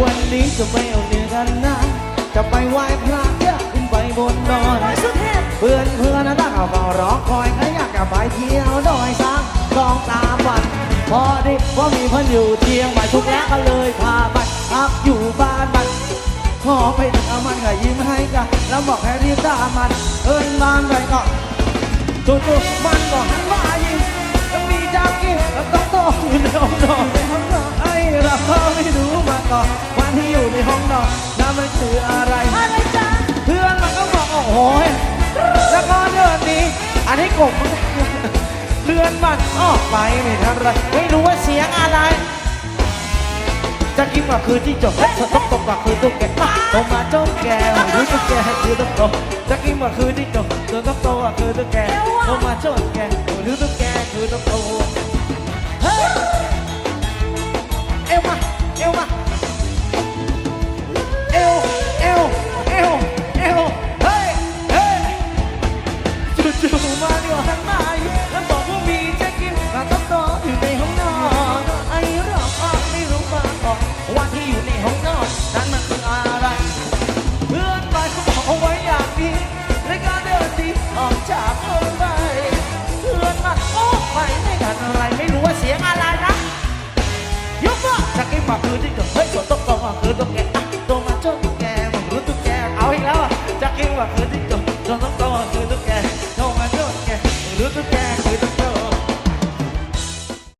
วันนี้จะไม่เอาเนื้อกันนะจะไปไหว้พระเยอะขึ้นไปบนดอยเพื่อนเพื่อนนะตั้าเฝ้รอคอยใครอยากกลัไปเที่ยวดอยสามกองตาบันพอดีว่ามีพันอยู่เทียงใหม่ทุกแล้ก็เลยพาบัตรพักอยู่บ้านบัตขอไปถึงมันก็ยิ้มให้กันแล้วบอกให้รีบตามมัน เอิญบางไปก่อนจู่ๆมันก็หัน อกบมันเลื่อนมันออกไปไม่ทันไรไม่รู้ว่าเสียงอะไร จะกินก็คือที่จบตกตกก็คือตุ๊กแกโตมาจ้องแกหรือตุ๊กแกคือตุ๊กโตจะกินก็คือที่จบตัวตุ๊กโตก็คือตุ๊กแกโตมาจ้องแก ว่าเคยที่จบจนต้องโตคือตุ๊กแกโทรมาเจอแกหรือตุ๊กแก